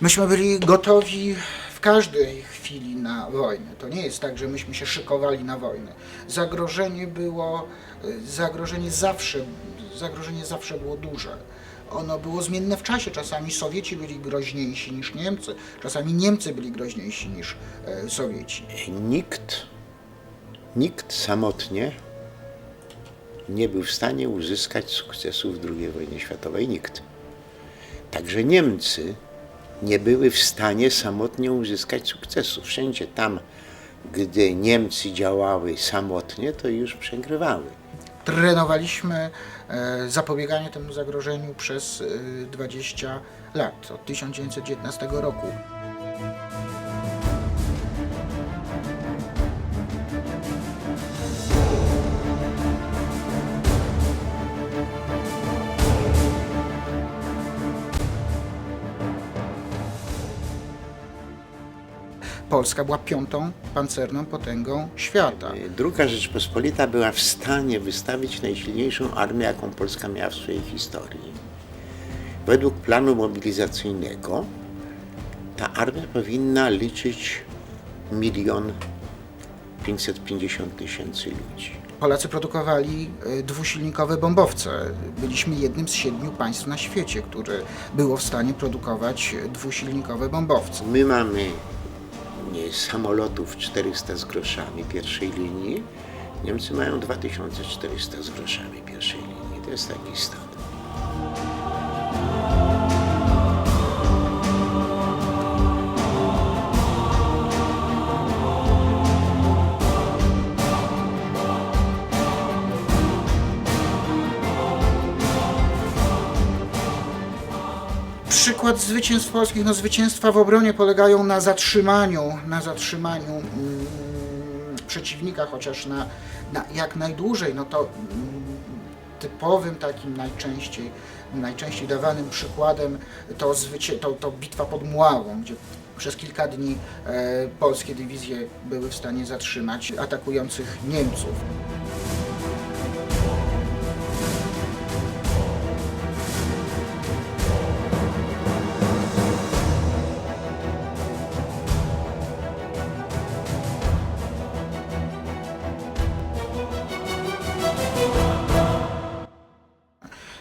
Myśmy byli gotowi w każdej chwili na wojnę. To nie jest tak, że myśmy się szykowali na wojnę. Zagrożenie było, y, zagrożenie zawsze, zagrożenie zawsze było duże. Ono było zmienne w czasie. Czasami Sowieci byli groźniejsi niż Niemcy, czasami Niemcy byli groźniejsi niż e, Sowieci. Nikt, nikt samotnie nie był w stanie uzyskać sukcesu w II wojnie światowej. Nikt. Także Niemcy nie były w stanie samotnie uzyskać sukcesu. Wszędzie tam, gdy Niemcy działały samotnie, to już przegrywały. Trenowaliśmy e, zapobieganie temu zagrożeniu przez e, 20 lat, od 1919 roku. Polska była piątą pancerną potęgą świata. Druga Rzeczpospolita była w stanie wystawić najsilniejszą armię, jaką Polska miała w swojej historii. Według planu mobilizacyjnego ta armia powinna liczyć milion 550 tysięcy ludzi. Polacy produkowali y, dwusilnikowe bombowce. Byliśmy jednym z siedmiu państw na świecie, które było w stanie produkować dwusilnikowe bombowce. My mamy samolotów 400 z groszami pierwszej linii, Niemcy mają 2400 z groszami pierwszej linii. To jest taki stan. Przykład zwycięstw polskich, no zwycięstwa w obronie polegają na zatrzymaniu, na zatrzymaniu mm, przeciwnika, chociaż na, na jak najdłużej, no to mm, typowym takim najczęściej, najczęściej dawanym przykładem to, zwycię- to, to bitwa pod Mławą, gdzie przez kilka dni e, polskie dywizje były w stanie zatrzymać atakujących Niemców.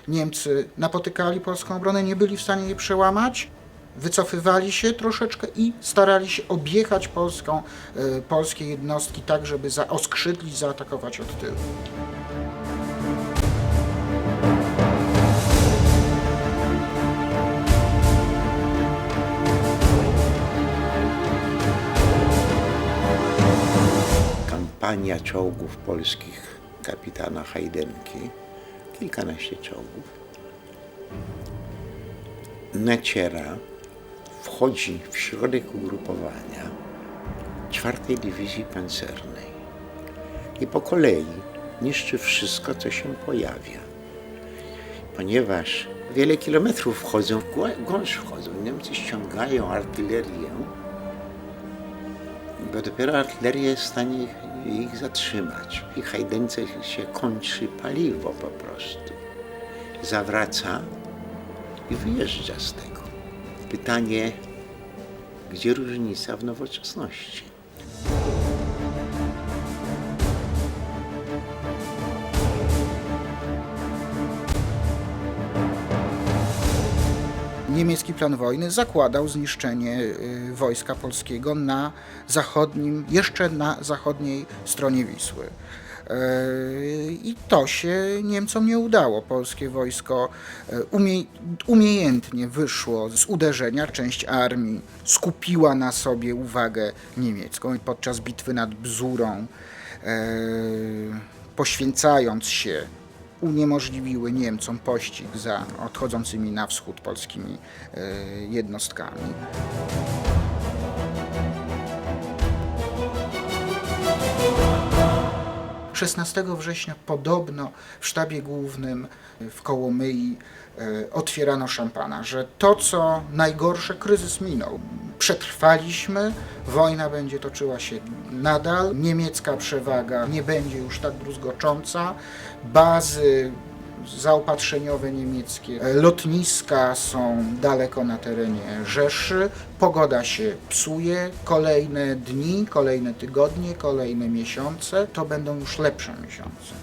Niemcy napotykali polską obronę, nie byli w stanie jej przełamać, wycofywali się troszeczkę i starali się objechać polską, e, polskie jednostki tak, żeby oskrzydlić, zaatakować od tyłu. kampania czołgów polskich kapitana Hajdenki, kilkanaście czołgów, naciera, wchodzi w środek ugrupowania czwartej dywizji pancernej i po kolei niszczy wszystko, co się pojawia. Ponieważ wiele kilometrów wchodzą, w głąb wchodzą, Niemcy ściągają artylerię, bo dopiero artyleria jest w stanie ich, ich zatrzymać. I Hajdence się kończy paliwo po prostu. Zawraca i wyjeżdża z tego. Pytanie, gdzie różnica w nowoczesności? Niemiecki plan wojny zakładał zniszczenie y, wojska polskiego na zachodnim, jeszcze na zachodniej stronie Wisły. Y, I to się Niemcom nie udało. Polskie wojsko y, umie, umiejętnie wyszło z uderzenia. Część armii skupiła na sobie uwagę niemiecką i podczas bitwy nad Bzurą, poświęcając się uniemożliwiły Niemcom pościg za odchodzącymi na wschód polskimi e, jednostkami. Szesnastego września podobno w sztabie głównym w Kołomyi e, otwierano szampana, że to co najgorsze, kryzys minął. Przetrwaliśmy, wojna będzie toczyła się nadal, niemiecka przewaga nie będzie już tak druzgocząca, bazy zaopatrzeniowe niemieckie. E, Lotniska są daleko na terenie Rzeszy. Pogoda się psuje. Kolejne dni, kolejne tygodnie, kolejne miesiące to będą już lepsze miesiące.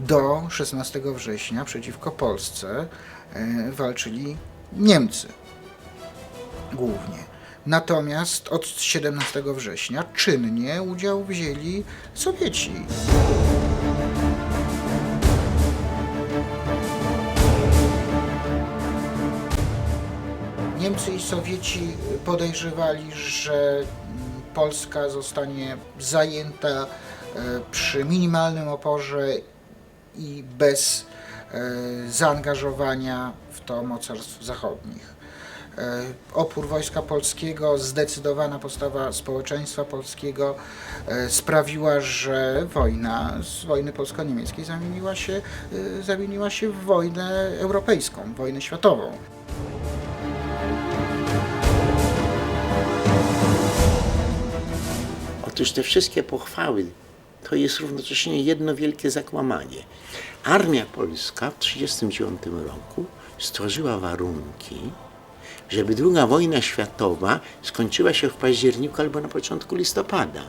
Do 16 września przeciwko Polsce e, walczyli Niemcy głównie. Natomiast od 17 września czynnie udział wzięli Sowieci. Niemcy i Sowieci podejrzewali, że Polska zostanie zajęta e, przy minimalnym oporze i bez e, zaangażowania w to mocarstw zachodnich. E, Opór wojska polskiego, zdecydowana postawa społeczeństwa polskiego e, sprawiła, że wojna z wojny polsko-niemieckiej zamieniła się, e, zamieniła się w wojnę europejską, wojnę światową. Otóż te wszystkie pochwały to jest równocześnie jedno wielkie zakłamanie. Armia polska w 1939 roku stworzyła warunki, żeby II wojna światowa skończyła się w październiku albo na początku listopada.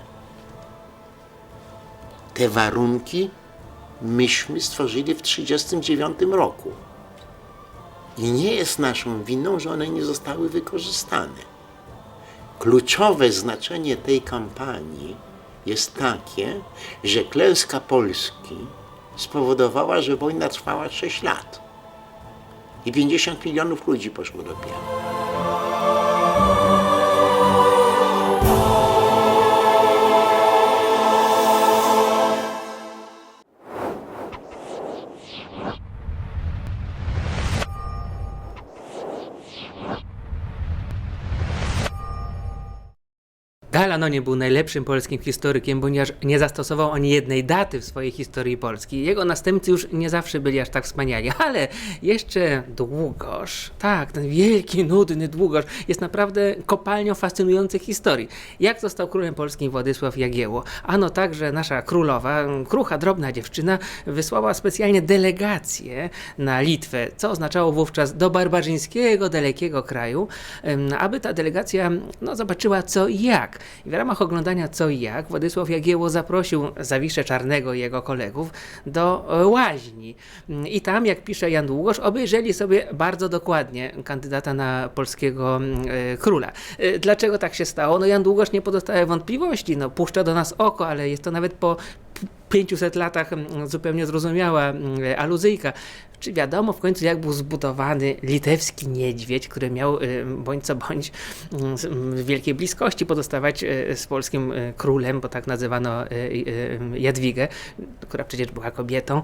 Te warunki myśmy stworzyli w 1939 roku. I nie jest naszą winą, że one nie zostały wykorzystane. Kluczowe znaczenie tej kampanii jest takie, że klęska Polski spowodowała, że wojna trwała 6 lat i 50 milionów ludzi poszło do pionu. Galano nie był najlepszym polskim historykiem, ponieważ nie zastosował ani jednej daty w swojej historii Polski. Jego następcy już nie zawsze byli aż tak wspaniali, ale jeszcze Długosz, tak, ten wielki, nudny Długosz, jest naprawdę kopalnią fascynujących historii. Jak został królem polskim Władysław Jagiełło? Ano tak, że nasza królowa, krucha, drobna dziewczyna, wysłała specjalnie delegację na Litwę, co oznaczało wówczas do barbarzyńskiego, dalekiego kraju, aby ta delegacja no, zobaczyła co i jak. I w ramach oglądania co i jak Władysław Jagiełło zaprosił Zawiszę Czarnego i jego kolegów do łaźni. I tam, jak pisze Jan Długosz, obejrzeli sobie bardzo dokładnie kandydata na polskiego e, króla. E, Dlaczego tak się stało? No Jan Długosz nie pozostaje wątpliwości, no puszcza do nas oko, ale jest to nawet po 500 latach mm, zupełnie zrozumiała mm, aluzyjka. Czy wiadomo w końcu, jak był zbudowany litewski niedźwiedź, który miał y, bądź co bądź mm, w wielkiej bliskości pozostawać y, z polskim y, królem, bo tak nazywano Jadwigę, która przecież była kobietą.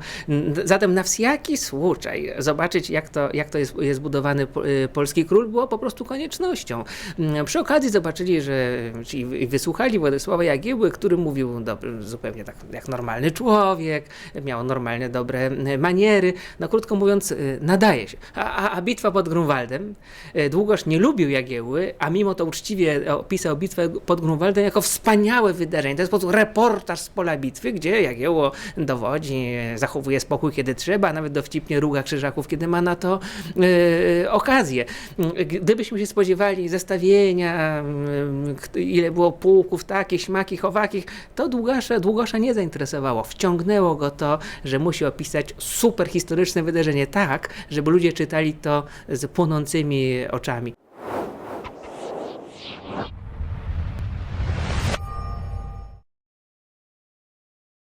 Zatem na wsiaki słuczaj zobaczyć, jak to, jak to jest, jest budowany po- polski król, było po prostu koniecznością. Mm, Przy okazji zobaczyli, że i wysłuchali Władysława Jagiełły, który mówił dobry, zupełnie tak jak normalny człowiek, miał normalne, dobre y, maniery. No krótko mówiąc, y, nadaje się. A, a, a bitwa pod Grunwaldem, y, Długosz nie lubił Jagiełły, a mimo to uczciwie opisał bitwę pod Grunwaldem jako wspaniałe wydarzenie. To jest po prostu reportaż z pola bitwy, gdzie Jagiełło dowodzi, zachowuje spokój kiedy trzeba, nawet dowcipnie ruga krzyżaków, kiedy ma na to y, okazję. Gdybyśmy się spodziewali zestawienia, y, k- ile było pułków, takich, śmakich, owakich, to Długosza, Długosza nie zainteresowało. Wciągnęło go to, że musi opisać super historyczne wydarzenie tak, żeby ludzie czytali to z płonącymi oczami.